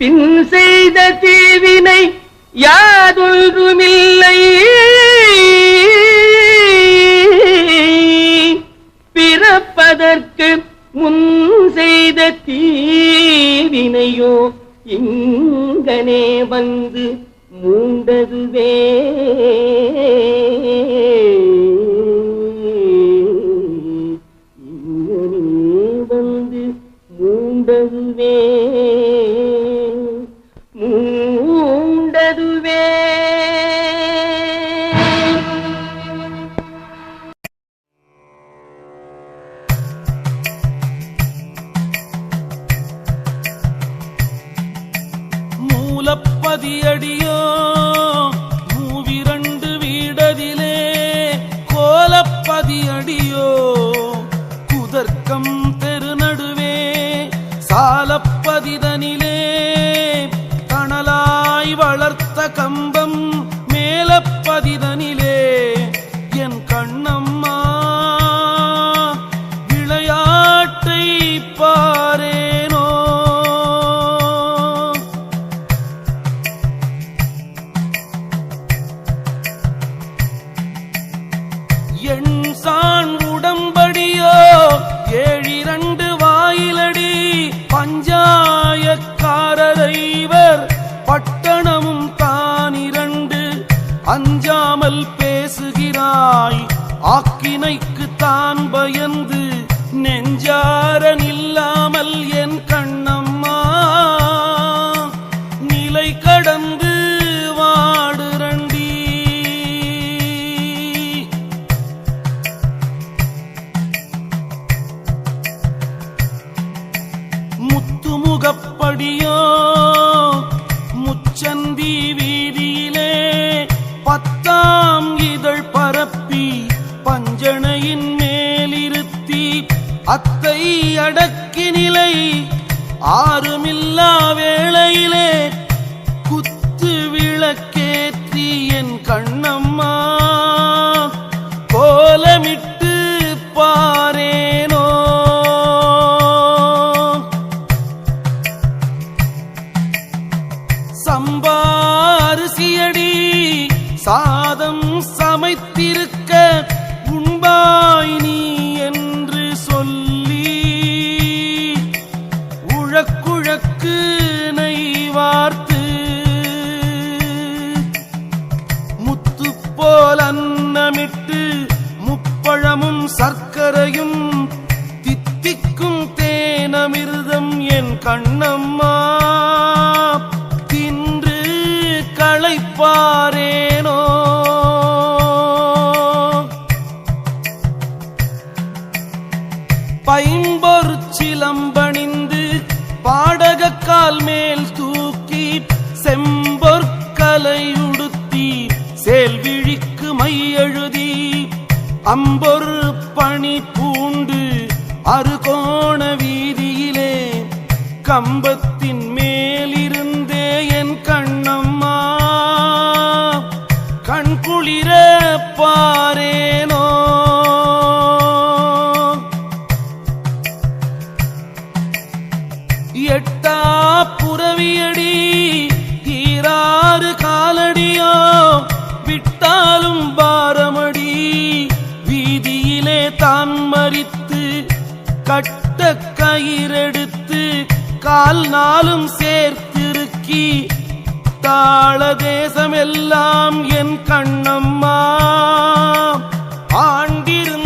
பின் செய்த தீவினை யாதொன்றுமில்லை. பிறப்பதற்கு முன் செய்த தீவினையோ இங்கனே வந்து மூண்டதுவே. இங்கனே வந்து மூண்டதுவே. தலைவர் பட்டணமும் தானிரண்டு அஞ்சாமல் பேசுகிறாய். ஆக்கினைக்கு தான் பயந்து. நெஞ்சார நில்லாமல் கண்ணம்மா கோலமிட்டு பாரேனோ. சம்பாரிசியடி சாதம் சமைத்திருக்க அழைப்பாரேனோ பைம்பொரு சிலம்பணிந்து பாடகக்கால் மேல் தூக்கி செம்பொற்கலை உடுத்தி சேல்விழிக்கு மையெழுதி அம்பொரு பணி பூண்டு அருகோண வீதியிலே கம்பத்து பாரேனோ. எட்டா புறவியடி ஈராறு காலடியோ விட்டாலும் பாரமடி. வீதியிலே தான் மறித்து கட்ட கயிறெடுத்து கால் நாளும் சேர்த்திருக்கி தாள தேசமெல்லாம் என் கண்ணம்மா. ஆண்டிருந்தாலாகாதோ.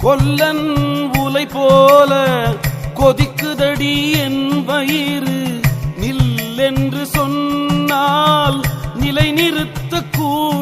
கொல்லன் உலை போல கொதிக்குதடி என் வயிறு. நில்லென்று சொன்னால் நிலை நிறுத்தக்கூட